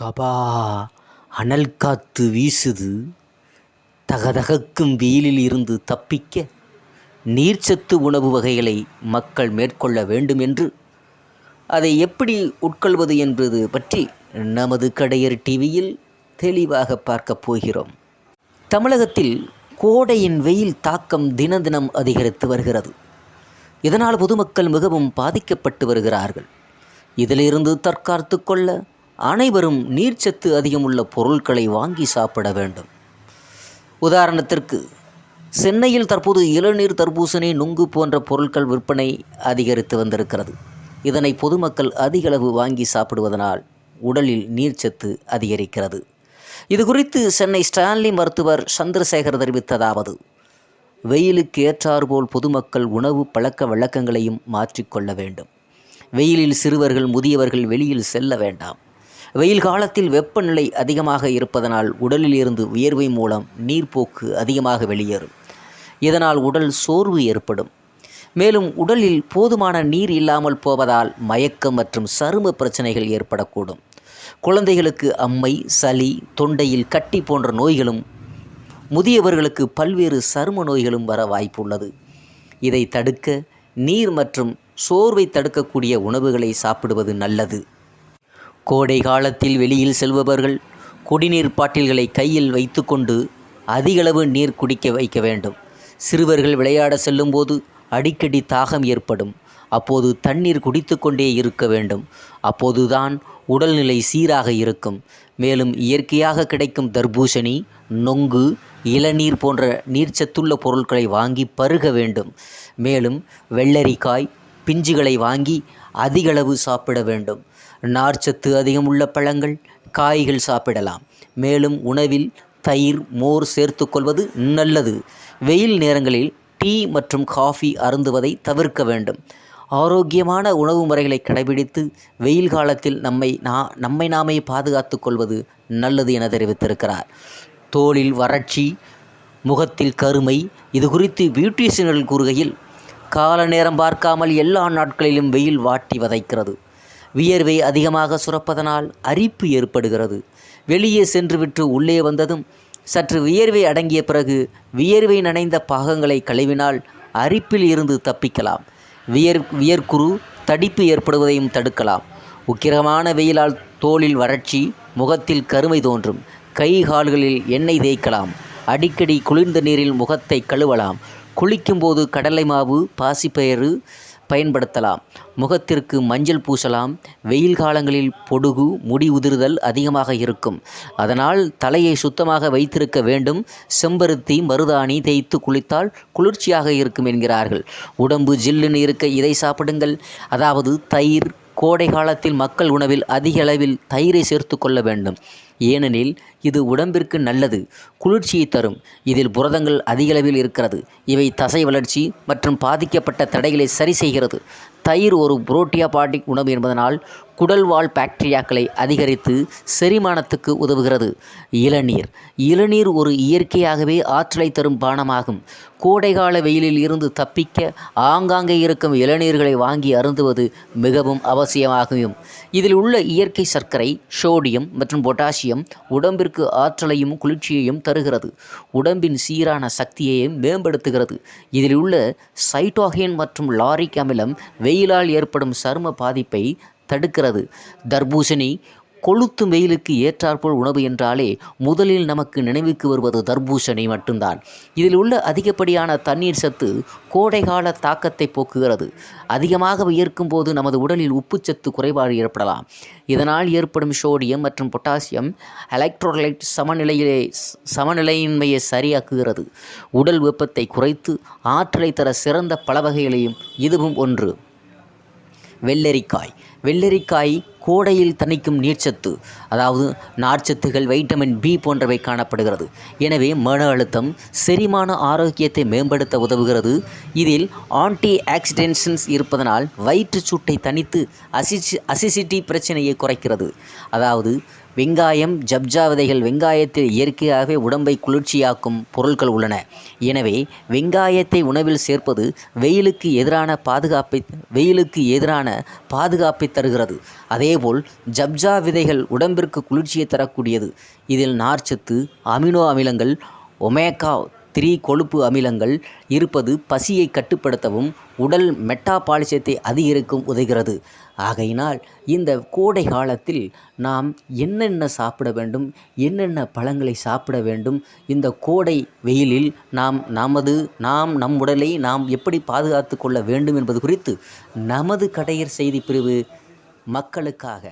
சபா அனல் காத்து வீசுது. தகதகக்கும் வெயிலில் இருந்து தப்பிக்க நீர்ச்சத்து உணவு வகைகளை மக்கள் மேற்கொள்ள வேண்டும் என்று. அதை எப்படி உட்கொள்வது என்பது பற்றி நமது கடையர் டிவியில் தெளிவாக பார்க்கப் போகிறோம். தமிழகத்தில் கோடையின் வெயில் தாக்கம் தினம் தினம் அதிகரித்து வருகிறது. இதனால் பொதுமக்கள் மிகவும் பாதிக்கப்பட்டு வருகிறார்கள். இதிலிருந்து தற்காத்து கொள்ள அனைவரும் நீர்ச்சத்து அதிகமுள்ள பொருட்களை வாங்கி சாப்பிட வேண்டும். உதாரணத்திற்கு சென்னையில் தற்போது இளநீர் தர்பூசணி நுங்கு போன்ற பொருட்கள் விற்பனை அதிகரித்து வந்திருக்கிறது. இதனை பொதுமக்கள் அதிகளவு வாங்கி சாப்பிடுவதனால் உடலில் நீர்ச்சத்து அதிகரிக்கிறது. இது குறித்து சென்னை ஸ்டான்லி மருத்துவர் சந்திரசேகர் தெரிவித்ததாவது வெயிலுக்கு ஏற்றாற்போல் பொதுமக்கள் உணவு பழக்க வழக்கங்களையும் மாற்றிக்கொள்ள வேண்டும். வெயிலில் சிறுவர்கள் முதியவர்கள் வெளியில் செல்ல வேண்டாம். வெயில் காலத்தில் வெப்பநிலை அதிகமாக இருப்பதனால் உடலில் இருந்து வியர்வை மூலம் நீர்ப்போக்கு அதிகமாக வெளியேறும். இதனால் உடல் சோர்வு ஏற்படும். மேலும் உடலில் போதுமான நீர் இல்லாமல் போவதால் மயக்கம் மற்றும் சரும பிரச்சனைகள் ஏற்படக்கூடும். குழந்தைகளுக்கு அம்மை சளி தொண்டையில் கட்டி போன்ற நோய்களும் முதியவர்களுக்கு பல்வேறு சரும நோய்களும் வர வாய்ப்புள்ளது. இதை தடுக்க நீர் மற்றும் சோர்வை தடுக்கக்கூடிய உணவுகளை சாப்பிடுவது நல்லது. கோடை காலத்தில் வெளியில் செல்பவர்கள் குடிநீர் பாட்டில்களை கையில் வைத்துக்கொண்டு அதிகளவு நீர் குடிக்க வைக்க வேண்டும். சிறுவர்கள் விளையாட செல்லும்போது அடிக்கடி தாகம் ஏற்படும். அப்போது தண்ணீர் குடித்து கொண்டே இருக்க வேண்டும். அப்போதுதான் உடல்நிலை சீராக இருக்கும். மேலும் இயற்கையாக கிடைக்கும் தர்பூசணி நொங்கு இளநீர் போன்ற நீர்ச்சத்துள்ள பொருட்களை வாங்கி பருக வேண்டும். மேலும் வெள்ளரிக்காய் பிஞ்சுகளை வாங்கி அதிகளவு சாப்பிட வேண்டும். நார்ச்சத்து அதிகம் உள்ள பழங்கள் காய்கள் சாப்பிடலாம். மேலும் உணவில் தயிர் மோர் சேர்த்துக்கொள்வது நல்லது. வெயில் நேரங்களில் டீ மற்றும் காஃபி அருந்துவதை தவிர்க்க வேண்டும். ஆரோக்கியமான உணவு முறைகளை கடைபிடித்து வெயில் காலத்தில் நம்மை நா நம்மை நாமே பாதுகாத்து கொள்வது நல்லது என தெரிவித்திருக்கிறார். தோளில் வறட்சி முகத்தில் கருமை இது குறித்து பியூட்டிஷியன்கள் கூறுகையில் கால நேரம் பார்க்காமல் எல்லா நாட்களிலும் வெயில் வாட்டி வதைக்கிறது. வியர்வை அதிகமாக சுரப்பதனால் அரிப்பு ஏற்படுகிறது. வெளியே சென்றுவிட்டு உள்ளே வந்ததும் சற்று வியர்வை அடங்கிய பிறகு வியர்வை நனைந்த பாகங்களை கழுவினால் அரிப்பில் இருந்து தப்பிக்கலாம். வியர் வியர்க்குரு தடிப்பு ஏற்படுவதையும் தடுக்கலாம். உக்கிரமான வெயிலால் தோளில் வறட்சி முகத்தில் கருமை தோன்றும். கை கால்களில் எண்ணெய் தேய்க்கலாம். அடிக்கடி குளிர்ந்த நீரில் முகத்தை கழுவலாம். குளிக்கும்போது கடலை மாவு பாசிப்பயிறு பயன்படுத்தலாம். முகத்திற்கு மஞ்சள் பூசலாம். வெயில் காலங்களில் பொடுகு முடி உதிர்தல் அதிகமாக இருக்கும். அதனால் தலையை சுத்தமாக வைத்திருக்க வேண்டும். செம்பருத்தி மருதாணி தேய்த்து குளித்தால் குளிர்ச்சியாக இருக்கும் என்கிறார்கள். உடம்பு ஜில்லுன்னு இருக்க இதை சாப்பிடுங்கள். அதாவது தயிர் கோடை காலத்தில் மக்கள் உணவில் அதிக அளவில் தயிரை சேர்த்து கொள்ள வேண்டும். ஏனெனில் இது உடம்பிற்கு நல்லது குளிர்ச்சியை தரும். இதில் புரதங்கள் அதிகளவில் இருக்கிறது. இவை தசை வளர்ச்சி மற்றும் பாதிக்கப்பட்ட தடைகளை சரி செய்கிறது. தயிர் ஒரு புரோட்டியாபாட்டிக் உணவு என்பதனால் குடல்வால் பாக்டீரியாக்களை அதிகரித்து செரிமானத்துக்கு உதவுகிறது. இளநீர். இளநீர் ஒரு இயற்கையாகவே ஆற்றலை தரும் பானமாகும். கோடைகால வெயிலில் இருந்து தப்பிக்க ஆங்காங்கே இருக்கும் இளநீர்களை வாங்கி அருந்துவது மிகவும் அவசியமாகும். இதில் உள்ள இயற்கை சர்க்கரை சோடியம் மற்றும் பொட்டாசியம் உடம்பிற்கு ஆற்றலையும் குளிர்ச்சியையும் தருகிறது. உடம்பின் சீரான சக்தியையும் மேம்படுத்துகிறது. இதில் உள்ள சைட்டோகேன் மற்றும் லாரிக் அமிலம் வெயில் வெயிலால் ஏற்படும் சரும பாதிப்பை தடுக்கிறது. தர்பூசணி கொளுத்தும் வெயிலுக்கு ஏற்றாற்போல் உணவு என்றாலே முதலில் நமக்கு நினைவுக்கு வருவது தர்பூசணி மட்டும்தான். இதில் உள்ள அதிகப்படியான தண்ணீர் சத்து கோடைகால தாக்கத்தை போக்குகிறது. அதிகமாக வியர்க்கும் போது நமது உடலில் உப்புச்சத்து குறைபாடு ஏற்படலாம். இதனால் ஏற்படும் சோடியம் மற்றும் பொட்டாசியம் எலக்ட்ரோலைட் சமநிலையிலே சமநிலையின்மையை சரியாக்குகிறது. உடல் வெப்பத்தை குறைத்து ஆற்றலை தர சிறந்த பல வகைகளையும் இதுவும் ஒன்று. வெள்ளரிக்காய். வெள்ளரிக்காய் கோடையில் தணிக்கும் நீர்ச்சத்து அதாவது நார்ச்சத்துகள் வைட்டமின் பி போன்றவை காணப்படுகிறது. எனவே மன அழுத்தம் செரிமான ஆரோக்கியத்தை மேம்படுத்த உதவுகிறது. இதில் ஆன்டி ஆக்சிடென்ஷன்ஸ் இருப்பதனால் வயிற்றுச்சூட்டை தணித்து அசிசி அசிசிட்டி பிரச்சனையை குறைக்கிறது. அதாவது வெங்காயம் ஜப்ஜா விதைகள் வெங்காயத்தில் இயற்கையாகவே உடம்பை குளிர்ச்சியாக்கும் பொருட்கள் உள்ளன. எனவே வெங்காயத்தை உணவில் சேர்ப்பது வெயிலுக்கு எதிரான பாதுகாப்பை வெயிலுக்கு எதிரான பாதுகாப்பை தருகிறது. அதேபோல் ஜப்ஜா விதைகள் உடம்பிற்கு குளிர்ச்சியை தரக்கூடியது. இதில் நார்ச்சத்து அமினோ அமிலங்கள் ஒமேகா த்ரீ கொழுப்பு அமிலங்கள் இருப்பது பசியை கட்டுப்படுத்தவும் உடல் மெட்டாபாலிசத்தை அதிகரிக்கும் உதவுகிறது. ஆகையினால் இந்த கோடை காலத்தில் நாம் என்னென்ன சாப்பிட வேண்டும் என்னென்ன பழங்களை சாப்பிட வேண்டும் இந்த கோடை வெயிலில் நாம் நமது நாம் நம் உடலை நாம் எப்படி பாதுகாத்து கொள்ள வேண்டும் என்பது குறித்து நமது கடையர் செய்தி பிரிவு மக்களுக்காக